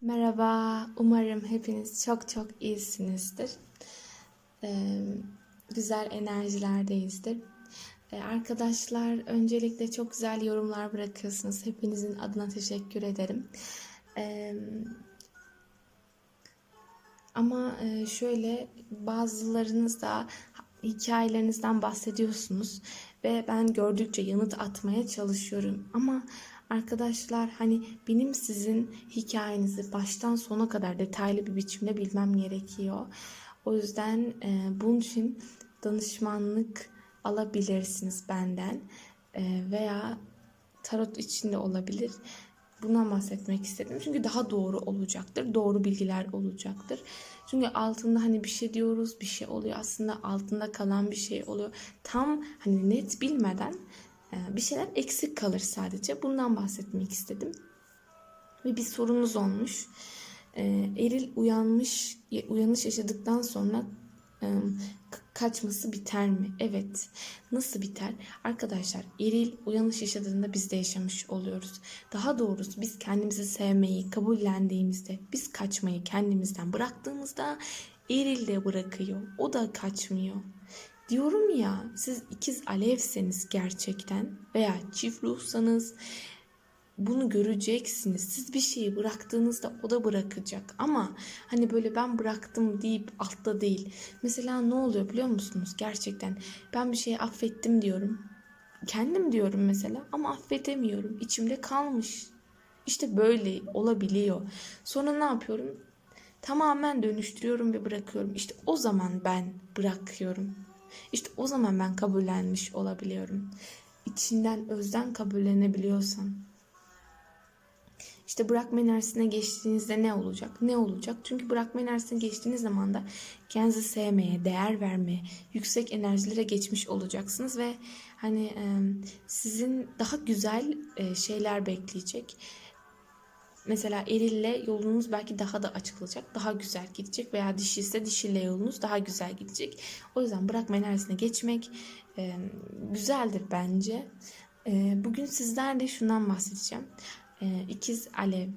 Merhaba, umarım hepiniz çok çok iyisinizdir. Ee, güzel enerjilerdeyizdir. Ee, arkadaşlar, öncelikle çok güzel yorumlar bırakıyorsunuz. Hepinizin adına teşekkür ederim. Ee, ama e, şöyle bazılarınız da hikayelerinizden bahsediyorsunuz ve ben gördükçe yanıt atmaya çalışıyorum. Ama arkadaşlar hani benim sizin hikayenizi baştan sona kadar detaylı bir biçimde bilmem gerekiyor. O yüzden e, bunun için danışmanlık alabilirsiniz benden E, veya tarot içinde olabilir. Bundan bahsetmek istedim. Çünkü daha doğru olacaktır. Doğru bilgiler olacaktır. Çünkü altında hani bir şey diyoruz, bir şey oluyor. Aslında altında kalan bir şey oluyor. Tam hani net bilmeden bir şeyler eksik kalır sadece. Bundan bahsetmek istedim. Ve bir sorunuz olmuş. E, Eril uyanmış, uyanış yaşadıktan sonra e, kaçması biter mi? Evet. Nasıl biter? Arkadaşlar eril uyanış yaşadığında biz de yaşamış oluyoruz. Daha doğrusu biz kendimizi sevmeyi kabullendiğimizde, biz kaçmayı kendimizden bıraktığımızda eril de bırakıyor. O da kaçmıyor. Diyorum ya siz ikiz alevseniz gerçekten veya çift ruhsanız bunu göreceksiniz. Siz bir şeyi bıraktığınızda o da bırakacak. Ama hani böyle ben bıraktım deyip altta değil. Mesela ne oluyor biliyor musunuz? Gerçekten ben bir şeyi affettim diyorum. Kendim diyorum mesela ama affedemiyorum. İçimde kalmış. İşte böyle olabiliyor. Sonra ne yapıyorum? Tamamen dönüştürüyorum ve bırakıyorum. İşte o zaman ben bırakıyorum. İşte o zaman ben kabullenmiş olabiliyorum. İçinden özden kabullenebiliyorsan işte bırakma enerjisine geçtiğinizde ne olacak? Ne olacak? Çünkü bırakma enerjisine geçtiğiniz zaman da kendinizi sevmeye, değer vermeye, yüksek enerjilere geçmiş olacaksınız ve hani sizin daha güzel şeyler bekleyecek. Mesela erille yolunuz belki daha da açılacak, daha güzel gidecek veya dişi ise dişiyle yolunuz daha güzel gidecek. O yüzden bırakma enerjisine geçmek güzeldir bence. Bugün sizlerle şundan bahsedeceğim e, ikiz alev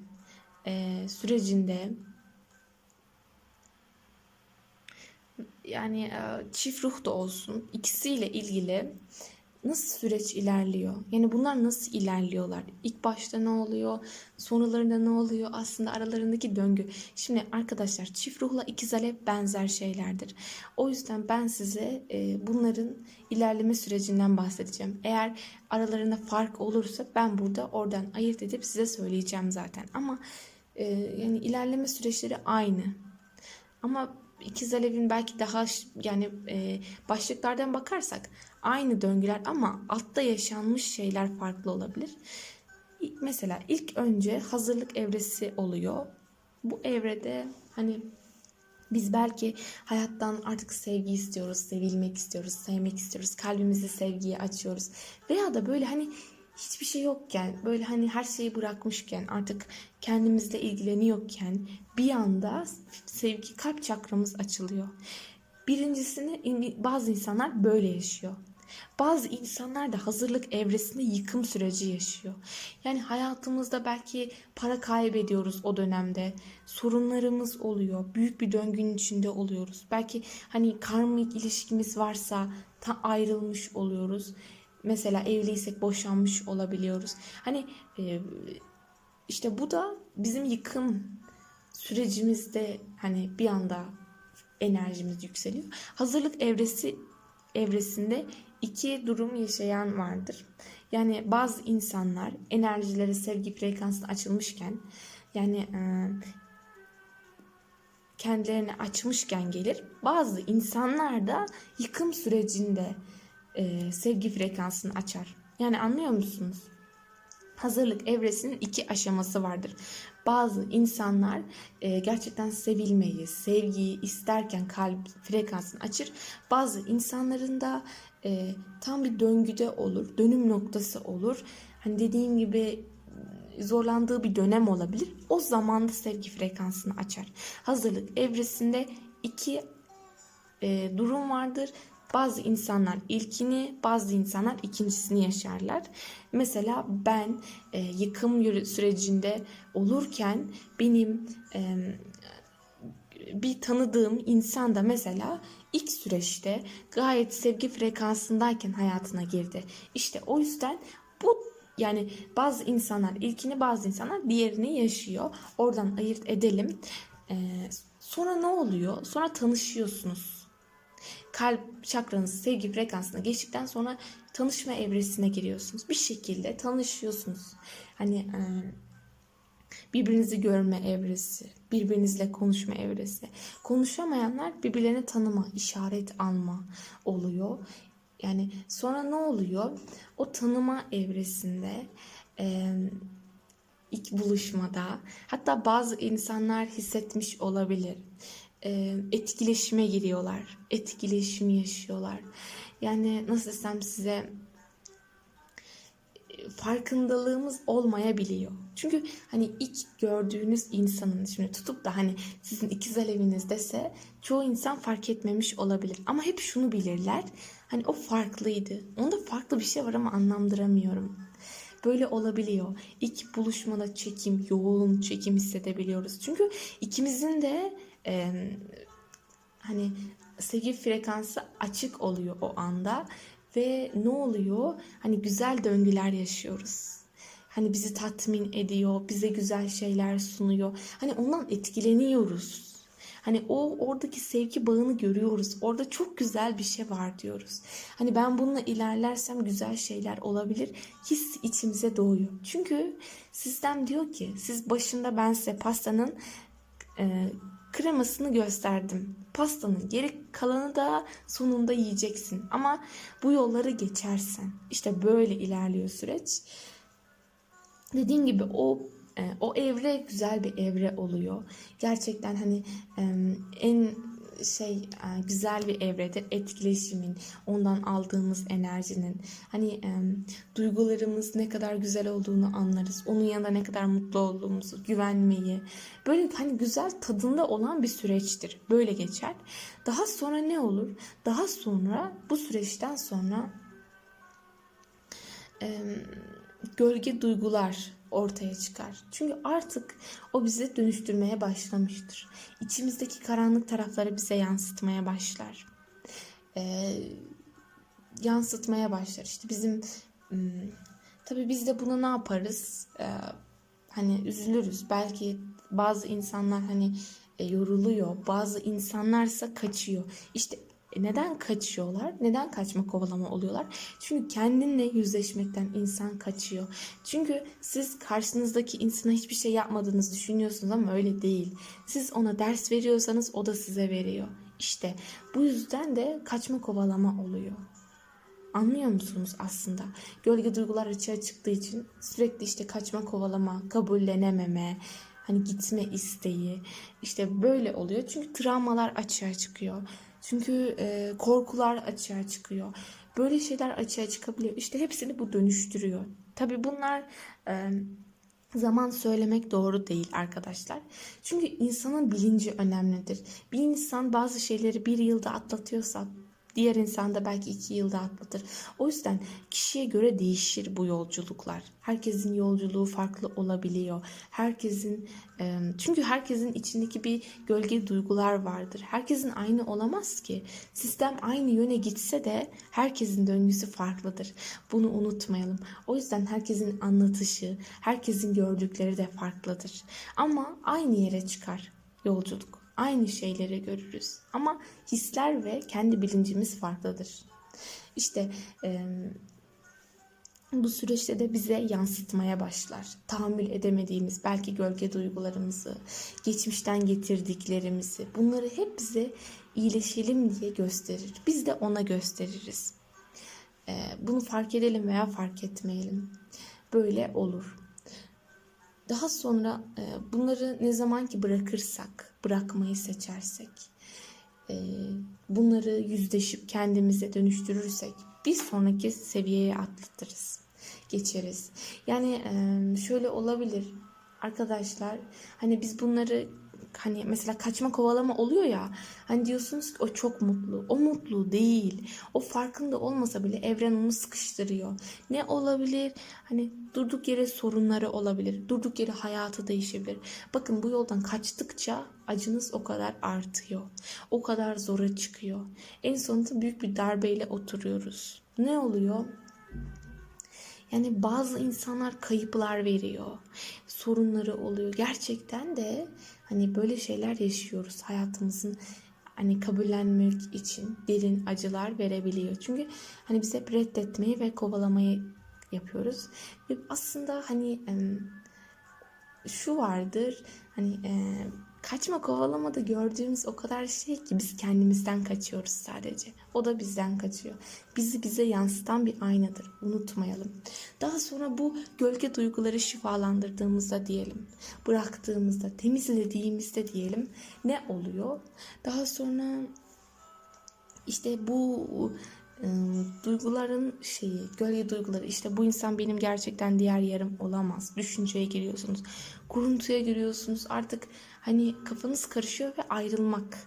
e, sürecinde yani e, çift ruh da olsun ikisiyle ilgili nasıl süreç ilerliyor? Yani bunlar nasıl ilerliyorlar? İlk başta ne oluyor? Sonralarında ne oluyor? Aslında aralarındaki döngü. Şimdi arkadaşlar çift ruhla ikiz alev benzer şeylerdir. O yüzden ben size e, bunların ilerleme sürecinden bahsedeceğim. Eğer aralarında fark olursa ben burada oradan ayırt edip size söyleyeceğim zaten. Ama e, yani ilerleme süreçleri aynı. Ama ikiz alevin belki daha yani e, başlıklardan bakarsak aynı döngüler ama altta yaşanmış şeyler farklı olabilir. Mesela ilk önce hazırlık evresi oluyor. Bu evrede hani biz belki hayattan artık sevgi istiyoruz, sevilmek istiyoruz, sevmek istiyoruz, kalbimizi sevgiye açıyoruz. Veya da böyle hani hiçbir şey yokken, böyle hani her şeyi bırakmışken, artık kendimizle ilgileniyorken bir anda sevgi kalp çakramız açılıyor. Birincisini bazı insanlar böyle yaşıyor. Bazı insanlar da hazırlık evresinde yıkım süreci yaşıyor. Yani hayatımızda belki para kaybediyoruz o dönemde. Sorunlarımız oluyor. Büyük bir döngünün içinde oluyoruz. Belki hani karmik ilişkimiz varsa ta ayrılmış oluyoruz. Mesela evliysek boşanmış olabiliyoruz. Hani e, işte bu da bizim yıkım sürecimizde hani bir anda enerjimiz yükseliyor. Hazırlık evresi evresinde iki durum yaşayan vardır. Yani bazı insanlar enerjileri sevgi frekansına açılmışken yani e, kendilerini açmışken gelir. Bazı insanlar da yıkım sürecinde e, sevgi frekansını açar. Yani anlıyor musunuz? Hazırlık evresinin iki aşaması vardır. Bazı insanlar e, gerçekten sevilmeyi, sevgiyi isterken kalp frekansını açır. Bazı insanların da e, tam bir döngüde olur, dönüm noktası olur. Hani dediğim gibi zorlandığı bir dönem olabilir. O zaman da sevgi frekansını açar. Hazırlık evresinde iki e, durum vardır Bazı insanlar ilkini, bazı insanlar ikincisini yaşarlar. Mesela ben e, yıkım sürecinde olurken benim e, bir tanıdığım insan da mesela ilk süreçte gayet sevgi frekansındayken hayatına girdi. İşte o yüzden bu yani bazı insanlar ilkini bazı insanlar diğerini yaşıyor. Oradan ayırt edelim. Ee, sonra ne oluyor? Sonra tanışıyorsunuz. Kalp çakranız sevgi frekansına geçtikten sonra tanışma evresine giriyorsunuz. Bir şekilde tanışıyorsunuz. Hani birbirinizi görme evresi, birbirinizle konuşma evresi. Konuşamayanlar birbirlerini tanıma, işaret alma oluyor. Yani sonra ne oluyor? O tanıma evresinde e, ilk buluşmada hatta bazı insanlar hissetmiş olabilir. E, etkileşime giriyorlar. Etkileşimi yaşıyorlar. Yani nasıl desem size farkındalığımız olmayabiliyor. Çünkü hani ilk gördüğünüz insanın şimdi tutup da hani sizin ikiz aleviniz dese çoğu insan fark etmemiş olabilir. Ama hep şunu bilirler. Hani o farklıydı. Onda farklı bir şey var ama anlamdıramıyorum. Böyle olabiliyor. İlk buluşmada çekim, yoğun çekim hissedebiliyoruz. Çünkü ikimizin de e, hani sevgi frekansı açık oluyor o anda ve ne oluyor? Hani güzel döngüler yaşıyoruz. Hani bizi tatmin ediyor, bize güzel şeyler sunuyor. Hani ondan etkileniyoruz. Hani o oradaki sevgi bağını görüyoruz. Orada çok güzel bir şey var diyoruz. Hani ben bununla ilerlersem güzel şeyler olabilir. His içimize doğuyor. Çünkü sistem diyor ki siz başında ben size pastanın e, kremasını gösterdim. Pastanın geri kalanı da sonunda yiyeceksin. Ama bu yolları geçersen işte böyle ilerliyor süreç. Dediğim gibi o e, o evre güzel bir evre oluyor. Gerçekten hani en şey e, güzel bir evredir etkileşimin ondan aldığımız enerjinin hani duygularımız ne kadar güzel olduğunu anlarız. Onun yanında ne kadar mutlu olduğumuzu güvenmeyi. Böyle hani güzel tadında olan bir süreçtir. Böyle geçer. Daha sonra ne olur? Daha sonra bu süreçten sonra e, gölge duygular ortaya çıkar. Çünkü artık o bizi dönüştürmeye başlamıştır. İçimizdeki karanlık tarafları bize yansıtmaya başlar. Ee, yansıtmaya başlar. İşte bizim hmm, tabii biz de bunu ne yaparız? Ee, hani üzülürüz. Belki bazı insanlar hani e, yoruluyor. Bazı insanlarsa kaçıyor. İşte neden kaçıyorlar? Neden kaçma kovalama oluyorlar? Çünkü kendinle yüzleşmekten insan kaçıyor. Çünkü siz karşınızdaki insana hiçbir şey yapmadığınızı düşünüyorsunuz ama öyle değil. Siz ona ders veriyorsanız o da size veriyor. İşte bu yüzden de kaçma kovalama oluyor. Anlıyor musunuz aslında? Gölge duygular açığa çıktığı için sürekli işte kaçma kovalama, kabullenememe, hani gitme isteği işte böyle oluyor. Çünkü travmalar açığa çıkıyor. Çünkü e, korkular açığa çıkıyor. Böyle şeyler açığa çıkabiliyor. İşte hepsini bu dönüştürüyor. Tabii bunlar e, zaman söylemek doğru değil arkadaşlar. Çünkü insanın bilinci önemlidir. Bir insan bazı şeyleri bir yılda atlatıyorsa Diğer insan da belki iki yılda atlatır. O yüzden kişiye göre değişir bu yolculuklar. Herkesin yolculuğu farklı olabiliyor. Herkesin çünkü herkesin içindeki bir gölge duygular vardır. Herkesin aynı olamaz ki. Sistem aynı yöne gitse de herkesin döngüsü farklıdır. Bunu unutmayalım. O yüzden herkesin anlatışı, herkesin gördükleri de farklıdır. Ama aynı yere çıkar yolculuk aynı şeyleri görürüz. Ama hisler ve kendi bilincimiz farklıdır. İşte e, bu süreçte de bize yansıtmaya başlar. Tahammül edemediğimiz belki gölge duygularımızı, geçmişten getirdiklerimizi bunları hep bize iyileşelim diye gösterir. Biz de ona gösteririz. E, bunu fark edelim veya fark etmeyelim. Böyle olur. Daha sonra bunları ne zaman ki bırakırsak, bırakmayı seçersek, e, bunları yüzleşip kendimize dönüştürürsek bir sonraki seviyeye atlatırız, geçeriz. Yani şöyle olabilir arkadaşlar, hani biz bunları hani mesela kaçma kovalama oluyor ya hani diyorsunuz ki o çok mutlu. O mutlu değil. O farkında olmasa bile evren onu sıkıştırıyor. Ne olabilir? Hani durduk yere sorunları olabilir. Durduk yere hayatı değişebilir. Bakın bu yoldan kaçtıkça acınız o kadar artıyor. O kadar zora çıkıyor. En sonunda büyük bir darbeyle oturuyoruz. Ne oluyor? Yani bazı insanlar kayıplar veriyor. Sorunları oluyor. Gerçekten de hani böyle şeyler yaşıyoruz hayatımızın hani kabullenmek için derin acılar verebiliyor. Çünkü hani biz hep reddetmeyi ve kovalamayı yapıyoruz. Ve aslında hani şu vardır hani kaçma kovalamada gördüğümüz o kadar şey ki biz kendimizden kaçıyoruz sadece. O da bizden kaçıyor. Bizi bize yansıtan bir aynadır. Unutmayalım. Daha sonra bu gölge duyguları şifalandırdığımızda diyelim, bıraktığımızda, temizlediğimizde diyelim ne oluyor? Daha sonra işte bu duyguların şeyi, gölge duyguları işte bu insan benim gerçekten diğer yarım olamaz. Düşünceye giriyorsunuz. Kuruntuya giriyorsunuz. Artık hani kafanız karışıyor ve ayrılmak.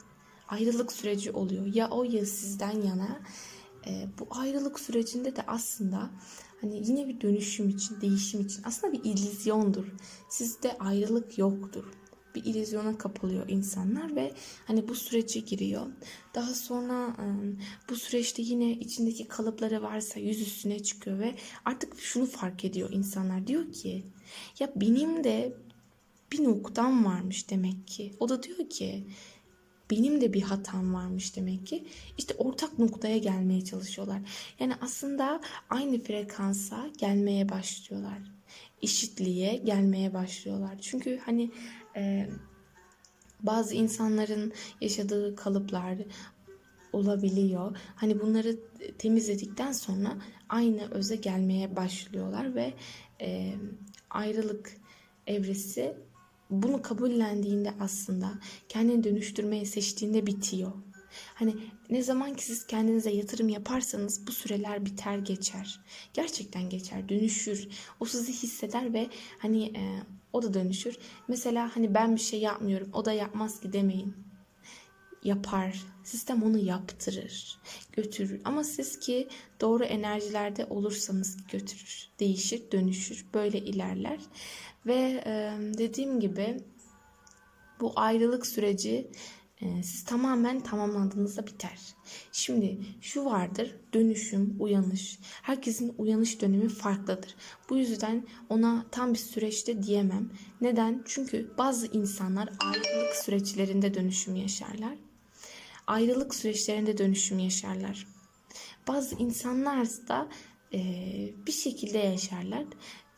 Ayrılık süreci oluyor. Ya o ya sizden yana. E, bu ayrılık sürecinde de aslında hani yine bir dönüşüm için, değişim için aslında bir illüzyondur. Sizde ayrılık yoktur bir illüzyona kapılıyor insanlar ve hani bu sürece giriyor. Daha sonra bu süreçte yine içindeki kalıpları varsa yüz üstüne çıkıyor ve artık şunu fark ediyor insanlar. Diyor ki ya benim de bir noktam varmış demek ki. O da diyor ki benim de bir hatam varmış demek ki. İşte ortak noktaya gelmeye çalışıyorlar. Yani aslında aynı frekansa gelmeye başlıyorlar. Eşitliğe gelmeye başlıyorlar. Çünkü hani e, bazı insanların yaşadığı kalıplar olabiliyor. Hani bunları temizledikten sonra aynı öze gelmeye başlıyorlar ve e, ayrılık evresi bunu kabullendiğinde aslında kendini dönüştürmeye seçtiğinde bitiyor. Hani ne zaman ki siz kendinize yatırım yaparsanız bu süreler biter geçer. Gerçekten geçer, dönüşür. O sizi hisseder ve hani e, o da dönüşür. Mesela hani ben bir şey yapmıyorum, o da yapmaz ki demeyin. Yapar. Sistem onu yaptırır, götürür. Ama siz ki doğru enerjilerde olursanız götürür, değişir, dönüşür, böyle ilerler. Ve dediğim gibi bu ayrılık süreci siz tamamen tamamlandığınızda biter. Şimdi şu vardır dönüşüm, uyanış. Herkesin uyanış dönemi farklıdır. Bu yüzden ona tam bir süreçte diyemem. Neden? Çünkü bazı insanlar ayrılık süreçlerinde dönüşüm yaşarlar. Ayrılık süreçlerinde dönüşüm yaşarlar. Bazı insanlar da e, bir şekilde yaşarlar.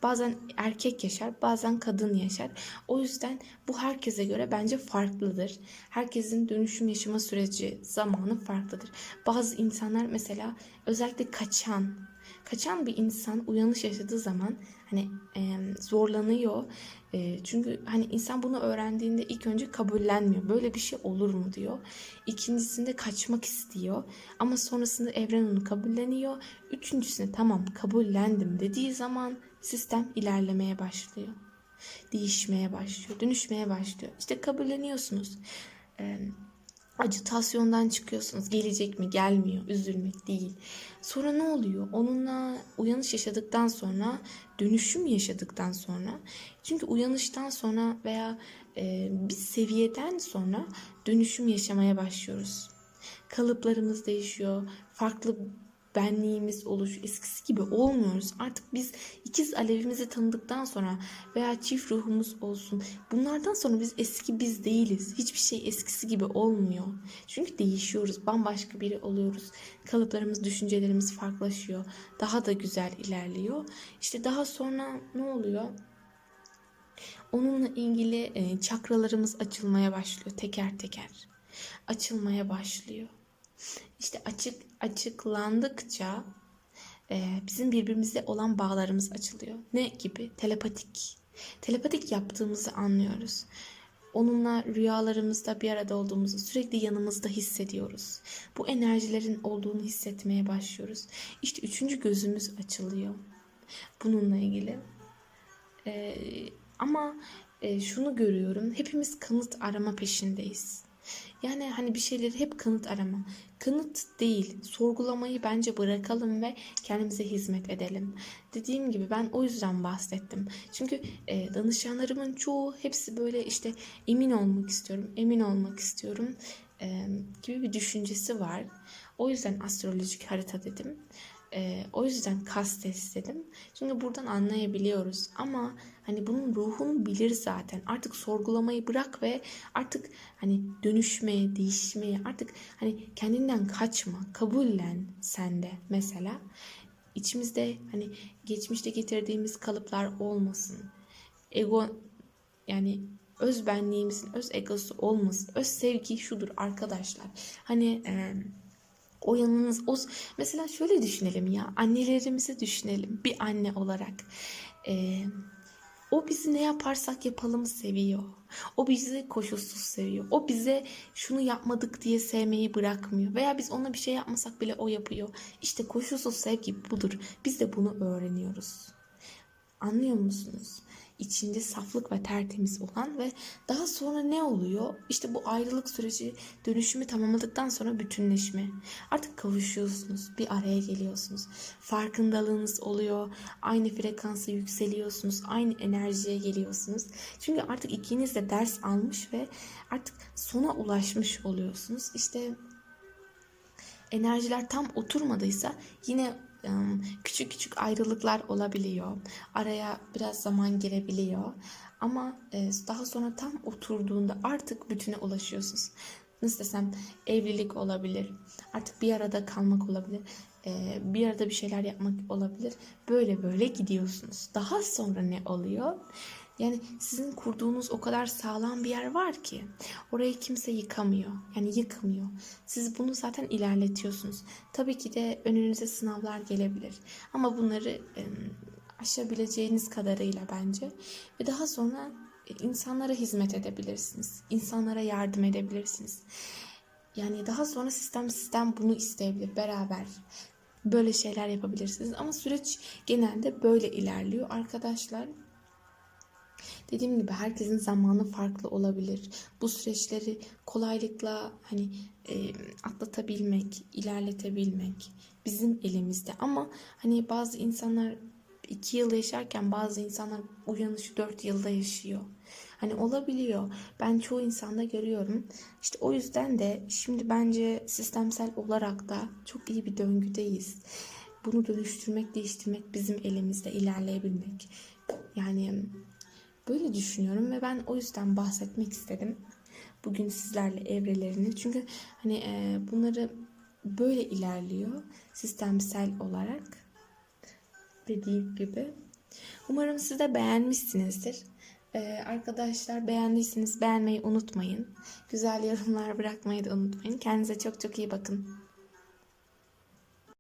Bazen erkek yaşar, bazen kadın yaşar. O yüzden bu herkese göre bence farklıdır. Herkesin dönüşüm yaşama süreci, zamanı farklıdır. Bazı insanlar mesela özellikle kaçan, kaçan bir insan uyanış yaşadığı zaman hani e, zorlanıyor. E, çünkü hani insan bunu öğrendiğinde ilk önce kabullenmiyor. Böyle bir şey olur mu diyor. İkincisinde kaçmak istiyor. Ama sonrasında evren onu kabulleniyor. Üçüncüsünde tamam kabullendim dediği zaman sistem ilerlemeye başlıyor. Değişmeye başlıyor, dönüşmeye başlıyor. İşte kabulleniyorsunuz. Ee, acitasyondan çıkıyorsunuz. Gelecek mi, gelmiyor, üzülmek değil. Sonra ne oluyor? Onunla uyanış yaşadıktan sonra, dönüşüm yaşadıktan sonra. Çünkü uyanıştan sonra veya e, bir seviyeden sonra dönüşüm yaşamaya başlıyoruz. Kalıplarımız değişiyor. Farklı benliğimiz oluş eskisi gibi olmuyoruz. Artık biz ikiz alevimizi tanıdıktan sonra veya çift ruhumuz olsun bunlardan sonra biz eski biz değiliz. Hiçbir şey eskisi gibi olmuyor. Çünkü değişiyoruz. Bambaşka biri oluyoruz. Kalıplarımız, düşüncelerimiz farklılaşıyor. Daha da güzel ilerliyor. İşte daha sonra ne oluyor? Onunla ilgili e, çakralarımız açılmaya başlıyor teker teker. Açılmaya başlıyor. İşte açık açıklandıkça e, bizim birbirimizle olan bağlarımız açılıyor. Ne gibi? Telepatik. Telepatik yaptığımızı anlıyoruz. Onunla rüyalarımızda bir arada olduğumuzu sürekli yanımızda hissediyoruz. Bu enerjilerin olduğunu hissetmeye başlıyoruz. İşte üçüncü gözümüz açılıyor. Bununla ilgili. Ee, ama e, şunu görüyorum. Hepimiz kanıt arama peşindeyiz. Yani hani bir şeyleri hep kanıt arama. Kanıt değil, sorgulamayı bence bırakalım ve kendimize hizmet edelim. Dediğim gibi ben o yüzden bahsettim. Çünkü e, danışanlarımın çoğu hepsi böyle işte emin olmak istiyorum, emin olmak istiyorum e, gibi bir düşüncesi var. O yüzden astrolojik harita dedim. E, o yüzden kas test dedim. Çünkü buradan anlayabiliyoruz. Ama hani bunun ruhunu bilir zaten. Artık sorgulamayı bırak ve artık hani dönüşmeye, değişmeye, artık hani kendinden kaçma, kabullen sen de mesela. İçimizde hani geçmişte getirdiğimiz kalıplar olmasın. Ego yani öz benliğimizin öz egosu olmasın. Öz sevgi şudur arkadaşlar. Hani e, o yanınız o mesela şöyle düşünelim ya annelerimizi düşünelim bir anne olarak. E, o bizi ne yaparsak yapalım seviyor. O bizi koşulsuz seviyor. O bize şunu yapmadık diye sevmeyi bırakmıyor. Veya biz ona bir şey yapmasak bile o yapıyor. İşte koşulsuz sevgi budur. Biz de bunu öğreniyoruz. Anlıyor musunuz? İçinde saflık ve tertemiz olan ve daha sonra ne oluyor? İşte bu ayrılık süreci dönüşümü tamamladıktan sonra bütünleşme. Artık kavuşuyorsunuz, bir araya geliyorsunuz. Farkındalığınız oluyor, aynı frekansa yükseliyorsunuz, aynı enerjiye geliyorsunuz. Çünkü artık ikiniz de ders almış ve artık sona ulaşmış oluyorsunuz. İşte enerjiler tam oturmadıysa yine küçük küçük ayrılıklar olabiliyor. Araya biraz zaman girebiliyor. Ama e, daha sonra tam oturduğunda artık bütüne ulaşıyorsunuz. Nasıl desem evlilik olabilir. Artık bir arada kalmak olabilir. e, bir arada bir şeyler yapmak olabilir. Böyle böyle gidiyorsunuz. Daha sonra ne oluyor? Yani sizin kurduğunuz o kadar sağlam bir yer var ki orayı kimse yıkamıyor. Yani yıkmıyor. Siz bunu zaten ilerletiyorsunuz. Tabii ki de önünüze sınavlar gelebilir. Ama bunları aşabileceğiniz kadarıyla bence. Ve daha sonra e, insanlara hizmet edebilirsiniz. İnsanlara yardım edebilirsiniz. Yani daha sonra sistem sistem bunu isteyebilir beraber. Böyle şeyler yapabilirsiniz. Ama süreç genelde böyle ilerliyor arkadaşlar. Dediğim gibi herkesin zamanı farklı olabilir. Bu süreçleri kolaylıkla hani e, atlatabilmek, ilerletebilmek bizim elimizde. Ama hani bazı insanlar iki yıl yaşarken bazı insanlar uyanışı dört yılda yaşıyor. Hani olabiliyor. Ben çoğu insanda görüyorum. İşte o yüzden de şimdi bence sistemsel olarak da çok iyi bir döngüdeyiz. Bunu dönüştürmek, değiştirmek bizim elimizde, ilerleyebilmek. Yani Böyle düşünüyorum ve ben o yüzden bahsetmek istedim. Bugün sizlerle evrelerini. Çünkü hani e, bunları böyle ilerliyor sistemsel olarak. Dediğim gibi. Umarım siz de beğenmişsinizdir. Ee, arkadaşlar beğendiyseniz beğenmeyi unutmayın. Güzel yorumlar bırakmayı da unutmayın. Kendinize çok çok iyi bakın.